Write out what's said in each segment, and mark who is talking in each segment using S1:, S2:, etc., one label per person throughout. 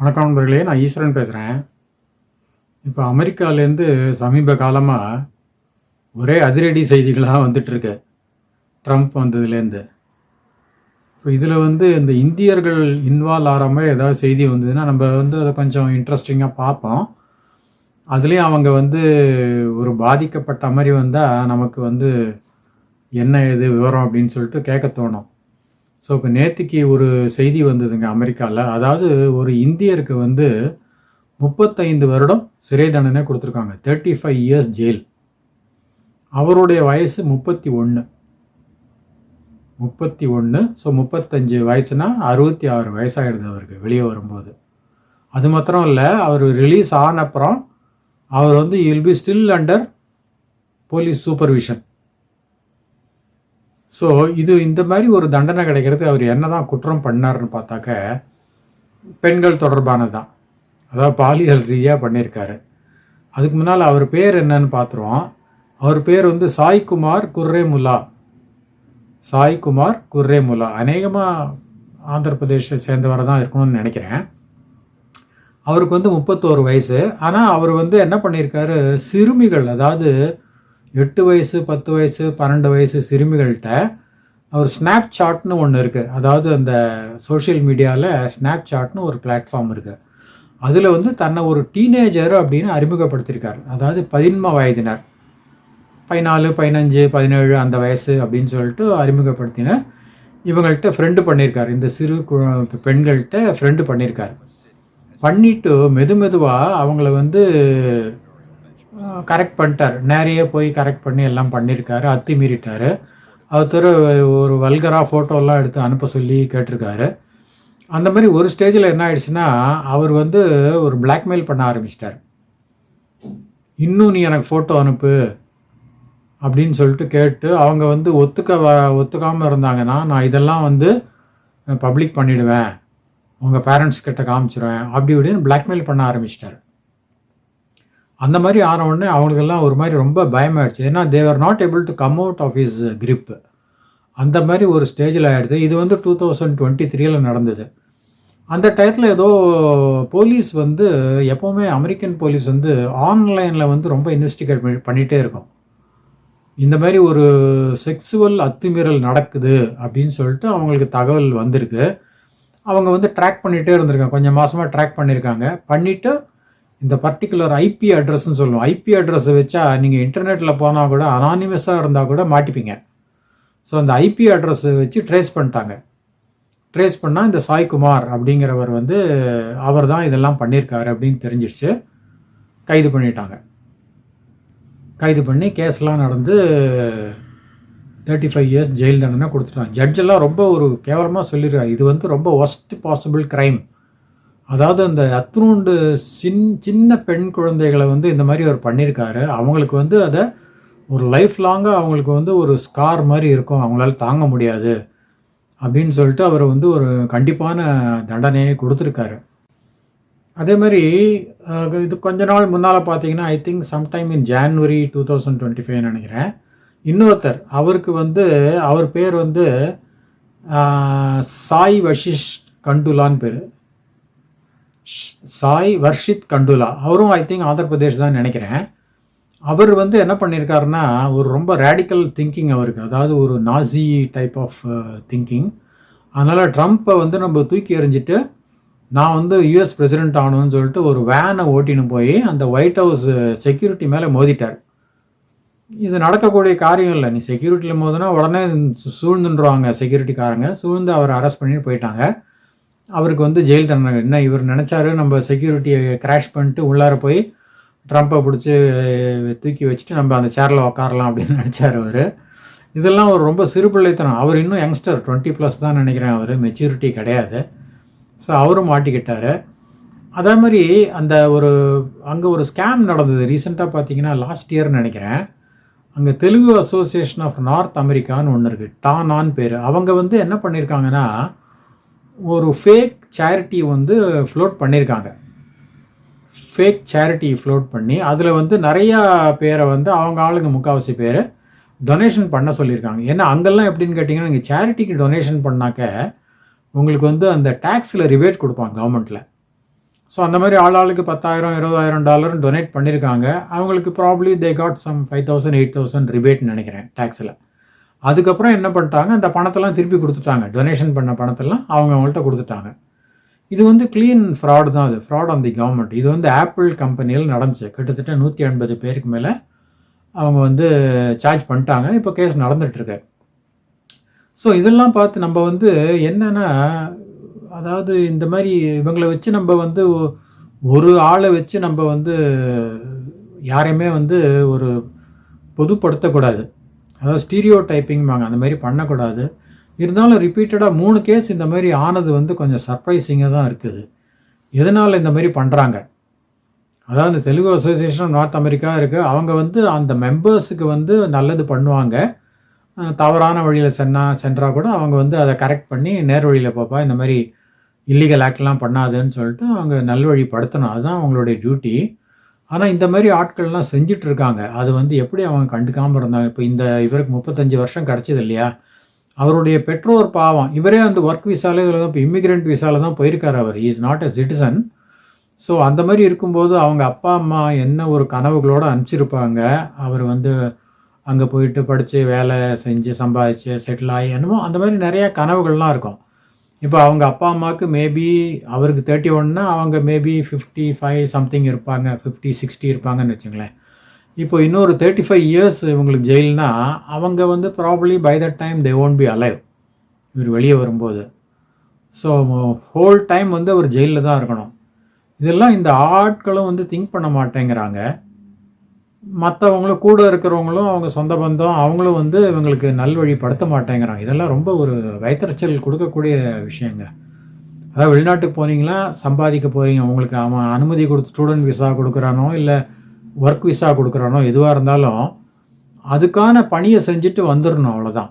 S1: வணக்கம் நண்பர்களே நான் ஈஸ்வரன் பேசுகிறேன் இப்போ அமெரிக்காலேருந்து சமீப காலமாக ஒரே அதிரடி செய்திகளாக வந்துட்டுருக்கு. ட்ரம்ப் வந்ததுலேருந்து. இப்போ இதில் வந்து இந்த இந்தியர்கள் இன்வால்வ் ஆகிற மாதிரி ஏதாவது செய்தி வந்ததுன்னா நம்ம வந்து அதை கொஞ்சம் இன்ட்ரெஸ்டிங்காக பார்ப்போம். அதுலேயும் அவங்க வந்து ஒரு பாதிக்கப்பட்ட மாதிரி வந்தால் நமக்கு வந்து என்ன இது விவரம் அப்படின்னு சொல்லிட்டு கேட்க தோணும். ஸோ இப்போ நேற்றுக்கு ஒரு செய்தி வந்ததுங்க அமெரிக்காவில் அதாவது ஒரு இந்தியருக்கு வந்து முப்பத்தைந்து வருடம் சிறை தண்டனை கொடுத்துருக்காங்க. தேர்ட்டி ஃபைவ் இயர்ஸ் ஜெயில் அவருடைய வயசு முப்பத்தி ஒன்று முப்பத்தி ஒன்று ஸோ முப்பத்தஞ்சு வயசுனா அறுபத்தி ஆறு வயசாகிடுது அவருக்கு வெளியே வரும்போது. அது மாத்திரம் இல்லை அவர் ரிலீஸ் ஆன அப்புறம் அவர் வந்து இல் be still under police supervision so இது இந்த மாதிரி ஒரு தண்டனை கிடைக்கிறது அவர் என்னதான் குற்றம் பண்ணாருன்னு பார்த்தாக்க பெண்கள் தொடர்பானது தான் அதாவது பாலியல் ரீதியாக பண்ணியிருக்காரு. அதுக்கு முன்னால் அவர் பேர் என்னன்னு பார்த்துருவோம். அவர் பேர் வந்து சாய்குமார் குர்ரேமுல்லா. சாய்குமார் குர்ரேமுலா அநேகமாக ஆந்திர பிரதேஷை சேர்ந்தவரை தான் இருக்கணும்னு நினைக்கிறேன். அவருக்கு வந்து முப்பத்தோரு வயசு. ஆனால் அவர் வந்து என்ன பண்ணியிருக்காரு? சிறுமிகள் அதாவது எட்டு வயசு பத்து வயசு பன்னெண்டு வயசு சிறுமிகள்கிட்ட அவர் ஸ்னாப் சாட்னு ஒன்று இருக்குது அதாவது அந்த சோஷியல் மீடியாவில் ஸ்னாப் சாட்னு ஒரு பிளாட்ஃபார்ம் இருக்குது அதில் வந்து தன்னை ஒரு டீனேஜர் அப்படின்னு அறிமுகப்படுத்தியிருக்கார் அதாவது பதின்ம வயதினர். பதினாலு பதினஞ்சு பதினேழு அந்த வயசு அப்படின்னு சொல்லிட்டு அறிமுகப்படுத்தின இவங்கள்ட்ட ஃப்ரெண்டு பண்ணியிருக்காரு இந்த சிறு கு- பெண்கள்கிட்ட ஃப்ரெண்டு பண்ணியிருக்காரு பண்ணிவிட்டு மெது மெதுவாக அவங்கள வந்து கரெக்ட் பண்ணிட்டார். நேரையே போய் கரெக்ட் பண்ணி எல்லாம் பண்ணியிருக்காரு அத்துமீறிட்டார் ஒருத்தர் ஒரு வல்கராக ஃபோட்டோலாம் எடுத்து அனுப்ப சொல்லி கேட்டிருக்காரு. அந்த மாதிரி ஒரு ஸ்டேஜில் என்ன ஆயிடுச்சுன்னா அவர் வந்து ஒரு பிளாக்மெயில் பண்ண ஆரம்பிச்சிட்டார். இன்னும் நீ எனக்கு ஃபோட்டோ அனுப்பு அப்படின்னு சொல்லிட்டு கேட்டு அவங்க வந்து ஒத்துக்க வ ஒத்துக்காமல் இருந்தாங்கன்னா நான் இதெல்லாம் வந்து பப்ளிக் பண்ணிவிடுவேன் உங்கள் பேரண்ட்ஸ் கிட்ட காமிச்சிருவேன். அப்படி இப்படின்னு பிளாக்மெயில் பண்ண ஆரம்பிச்சிட்டாரு. அந்த மாதிரி ஆன உடனே அவங்களுக்கெல்லாம் ஒரு மாதிரி ரொம்ப பயமாயிடுச்சு. ஏன்னா they were not able to come out of his grip அந்த மாதிரி ஒரு ஸ்டேஜில் ஆகிடுது இது வந்து டூ தௌசண்ட் டுவெண்ட்டி த்ரீல நடந்தது. அந்த டயத்தில் ஏதோ போலீஸ் வந்து எப்போவுமே அமெரிக்கன் போலீஸ் வந்து ஆன்லைனில் வந்து ரொம்ப இன்வெஸ்டிகேட் பண்ணி பண்ணிகிட்டே இருக்கும். இந்த மாதிரி ஒரு செக்ஸுவல் அத்துமீறல் நடக்குது அப்படின்னு சொல்லிட்டு அவங்களுக்கு தகவல் வந்திருக்கு. அவங்க வந்து ட்ராக் பண்ணிகிட்டே இருந்திருக்காங்க. கொஞ்சம் மாதமாக ட்ராக் பண்ணியிருக்காங்க. பண்ணிவிட்டு இந்த பர்டிகுலர் ஐபி அட்ரஸ்ன்னு சொல்லுவோம். ஐபி அட்ரஸை வச்சா நீங்கள் இன்டர்நெட்டில் போனால் கூட அனானிமஸாக இருந்தால் கூட மாட்டிப்பீங்க. ஸோ அந்த ஐபி அட்ரஸை வச்சு ட்ரேஸ் பண்ணிட்டாங்க. ட்ரேஸ் பண்ணால் இந்த சாய்குமார் அப்படிங்கிறவர் வந்து அவர் தான் இதெல்லாம் பண்ணியிருக்காரு அப்படின்னு தெரிஞ்சிடுச்சு கைது பண்ணிட்டாங்க. கைது பண்ணி கேஸ்லாம் நடந்து தேர்ட்டி ஃபைவ் இயர்ஸ் ஜெயில் தண்டனை கொடுத்துட்டாங்க. ஜட்ஜெல்லாம் ரொம்ப ஒரு கேவலமாக சொல்லியிருக்காரு இது வந்து ரொம்ப ஒஸ்ட் பாசிபிள் க்ரைம் அதாவது அந்த அத்ரூண்டு சின் சின்ன பெண் குழந்தைகளை வந்து இந்த மாதிரி அவர் பண்ணியிருக்காரு. அவங்களுக்கு வந்து அதை ஒரு லைஃப் லாங்காக அவங்களுக்கு வந்து ஒரு ஸ்கார் மாதிரி இருக்கும். அவங்களால தாங்க முடியாது. அப்படின்னு சொல்லிட்டு அவர் வந்து ஒரு கண்டிப்பான தண்டனையை கொடுத்துருக்காரு. அதே மாதிரி இது கொஞ்ச நாள் முன்னால் பார்த்தீங்கன்னா I think sometime in January two thousand twenty five நினைக்கிறேன். இன்னொருத்தர் அவருக்கு வந்து அவர் பேர் வந்து சாய் வஷிஷ் கண்டுலான்னு பேர். சாய் வர்ஷித் கண்டுலா. அவரும் ஐ திங்க் ஆந்திர பிரதேஷ் தான் நினைக்கிறேன். அவர் வந்து என்ன பண்ணியிருக்காருன்னா ஒரு ரொம்ப ரேடிக்கல் திங்கிங் அவருக்கு. அதாவது ஒரு நாசி டைப் ஆஃப் திங்கிங் அதனால் ட்ரம்ப்பை வந்து நம்ம தூக்கி எறிஞ்சிட்டு நான் வந்து யூஎஸ் பிரசிடென்ட் ஆகணும்னு சொல்லிட்டு ஒரு வேனை ஓட்டின்னு போய் அந்த ஒயிட் ஹவுஸ் செக்யூரிட்டி மேலே மோதிட்டார். இது நடக்கக்கூடிய காரியம் இல்லை. நீ செக்யூரிட்டியில் மோதினா உடனே சூ- செக்யூரிட்டிக்காரங்க சூழ்ந்து அவரை அரெஸ்ட் பண்ணிட்டு போயிட்டாங்க. அவருக்கு வந்து ஜெயில் தண்டனை. என்ன இவர் நினச்சாரு? நம்ம செக்யூரிட்டியை கிராஷ் பண்ணிட்டு உள்ளார போய் ட்ரம்ப்பை பிடிச்சி தூக்கி வச்சுட்டு நம்ம அந்த சேரில் உக்காரலாம் அப்படின்னு நினச்சார் அவர். இதெல்லாம் ஒரு ரொம்ப சிறுபிள்ளைத்தனம். அவர் இன்னும் யங்ஸ்டர் டுவெண்ட்டி ப்ளஸ் தான் நினைக்கிறேன் அவர். மெச்சூரிட்டி கிடையாது. ஸோ அவரும் மாட்டிக்கிட்டார். அதே மாதிரி அந்த ஒரு அங்கே ஒரு ஸ்கேம் நடந்தது. ரீசெண்டாக பார்த்தீங்கன்னா லாஸ்ட் இயர்னு நினைக்கிறேன். அங்கே தெலுங்கு அசோசியேஷன் ஆஃப் நார்த் அமெரிக்கான்னு ஒன்று இருக்குது டானான்னு பேர். அவங்க வந்து என்ன பண்ணியிருக்காங்கன்னா ஒரு ஃபேக் சேரிட்டி வந்து ஃப்ளோட் பண்ணியிருக்காங்க ஃபேக் சேரிட்டி ஃப்ளோட் பண்ணி அதில் வந்து நிறையா பேரை வந்து அவங்க ஆளுங்க முக்கால்வாசி பேர் டொனேஷன் பண்ண சொல்லியிருக்காங்க. ஏன்னா அங்கெல்லாம் எப்படின்னு கேட்டிங்கன்னா நீங்கள் சேரிட்டிக்கு டொனேஷன் பண்ணாக்க உங்களுக்கு வந்து அந்த டேக்ஸில் ரிவேட் கொடுப்பாங்க கவர்மெண்ட்டில் ஸோ அந்த மாதிரி ஆள் ஆளுக்கு பத்தாயிரம் இருபதாயிரம் டாலரும் டொனேட் பண்ணியிருக்காங்க அவங்களுக்கு probably they got some five thousand eight thousand ரிபேட்னு நினைக்கிறேன் டேக்ஸில் அதுக்கப்புறம் என்ன பண்ணிட்டாங்க? அந்த பணத்தெல்லாம் திருப்பி கொடுத்துட்டாங்க. டொனேஷன் பண்ண பணத்தெல்லாம் அவங்க அவங்கள்ட்ட கொடுத்துட்டாங்க. இது வந்து க்ளீன் ஃப்ராட் தான் அது. ஃப்ராட் ஆன் தி கவர்மெண்ட் இது வந்து ஆப்பிள் கம்பெனியில் நடந்துச்சு. கிட்டத்தட்ட நூற்றி எண்பது பேருக்கு மேலே அவங்க வந்து சார்ஜ் பண்ணிட்டாங்க. இப்போ கேஸ் நடந்துகிட்ருக்கு ஸோ இதெல்லாம் பார்த்து நம்ம வந்து என்னென்னா அதாவது இந்த மாதிரி இவங்களை வச்சு நம்ம வந்து ஒரு ஆளை வச்சு நம்ம வந்து யாரையுமே வந்து ஒரு பொதுப்படுத்தக்கூடாது. அதாவது ஸ்டீரியோ டைப்பிங்பாங்க அந்த மாதிரி பண்ணக்கூடாது. இருந்தாலும் ரிப்பீட்டடாக மூணு கேஸ் இந்த மாதிரி ஆனது வந்து கொஞ்சம் சர்ப்ரைசிங்காக தான் இருக்குது. எதனால் இந்த மாதிரி பண்ணுறாங்க அதாவது இந்த தெலுங்கு அசோசியேஷன் நார்த் அமெரிக்கா இருக்குது அவங்க வந்து அந்த மெம்பர்ஸுக்கு வந்து நல்லது பண்ணுவாங்க. தவறான வழியில் சென்னா சென்றால் கூட அவங்க வந்து அதை கரெக்ட் பண்ணி நேர் வழியில் பார்ப்பா இந்த மாதிரி இல்லீகல் ஆக்ட்லாம் பண்ணாதுன்னு சொல்லிட்டு அவங்க நல்வழிப்படுத்தணும். அதுதான் அவங்களுடைய டியூட்டி ஆனால் இந்த மாதிரி ஆட்கள்லாம் செஞ்சுட்டு இருக்காங்க அது வந்து எப்படி அவங்க கண்டுக்காமல் இருந்தாங்க? இப்போ இந்த இவருக்கு முப்பத்தஞ்சு வருஷம் கிடச்சிது இல்லையா? அவருடைய பெற்றோர் பாவம். இவரே அந்த ஒர்க் விசால இதில் தான் இப்போ இமிக்ரெண்ட் விசாவில் தான் போயிருக்கார் அவர். Is not a citizen so அந்த மாதிரி இருக்கும்போது அவங்க அப்பா அம்மா என்ன ஒரு கனவுகளோடு அனுப்பிச்சிருப்பாங்க? அவர் வந்து அங்கே போயிட்டு படித்து வேலை செஞ்சு சம்பாதிச்சு செட்டில் ஆகி என்னமோ அந்த மாதிரி நிறையா கனவுகள்லாம் இருக்கும். இப்போ அவங்க அப்பா அம்மாவுக்கு மேபி அவருக்கு தேர்ட்டி ஒன்னா அவங்க மேபி ஃபிஃப்டி ஃபைவ் சம்திங் இருப்பாங்க ஃபிஃப்டி சிக்ஸ்டி இருப்பாங்கன்னு வச்சுங்களேன். இப்போ இன்னொரு தேர்ட்டி ஃபைவ் இயர்ஸ் இவங்களுக்கு ஜெயில்னா அவங்க வந்து probably by the time they won't be alive இவர் வெளியே வரும்போது. ஸோ ஹோல் டைம் வந்து அவர் ஜெயிலில் தான் இருக்கணும். இதெல்லாம் இந்த ஆட்களும் வந்து திங்க் பண்ண மாட்டேங்கிறாங்க. மற்றவங்களும் கூட இருக்கிறவங்களும் அவங்க சொந்த பந்தம் அவங்களும் வந்து இவங்களுக்கு நல்வழிப்படுத்த மாட்டேங்கிறாங்க. இதெல்லாம் ரொம்ப ஒரு வைத்தறிச்சல் கொடுக்கக்கூடிய விஷயங்க. அதாவது வெளிநாட்டுக்கு போனீங்களா சம்பாதிக்க போகிறீங்க உங்களுக்கு அவன் அனுமதி கொடுத்து ஸ்டூடெண்ட் விசா கொடுக்குறானோ இல்லை ஒர்க் விசா கொடுக்குறானோ எதுவாக இருந்தாலும் அதுக்கான பணியை செஞ்சுட்டு வந்துடணும் அவ்வளோதான்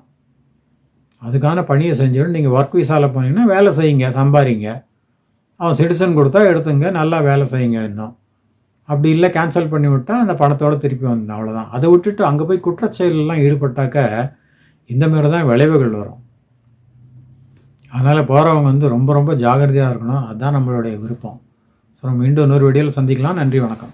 S1: அதுக்கான பணியை செஞ்சிடணும் நீங்கள் ஒர்க் விசாவில் போனீங்கன்னா வேலை செய்யுங்க சம்பாதிங்க. அவன் சிட்டிசன் கொடுத்தா எடுத்துங்க நல்லா வேலை செய்யுங்க இன்னும். அப்படி இல்லை கேன்சல் பண்ணி விட்டால் அந்த பணத்தோடு திருப்பி வந்துடும் அவ்வளோதான் அதை விட்டுட்டு அங்கே போய் குற்றச்செயலெல்லாம் ஈடுபட்டாக்க இந்த மாதிரி தான் விளைவுகள் வரும். அதனால் போகிறவங்க வந்து ரொம்ப ரொம்ப ஜாகிரதையாக இருக்கணும். அதுதான் நம்மளுடைய விருப்பம். ஸோ நம்ம மீண்டும் இன்னொரு வீடியோவில் சந்திக்கலாம். நன்றி வணக்கம்.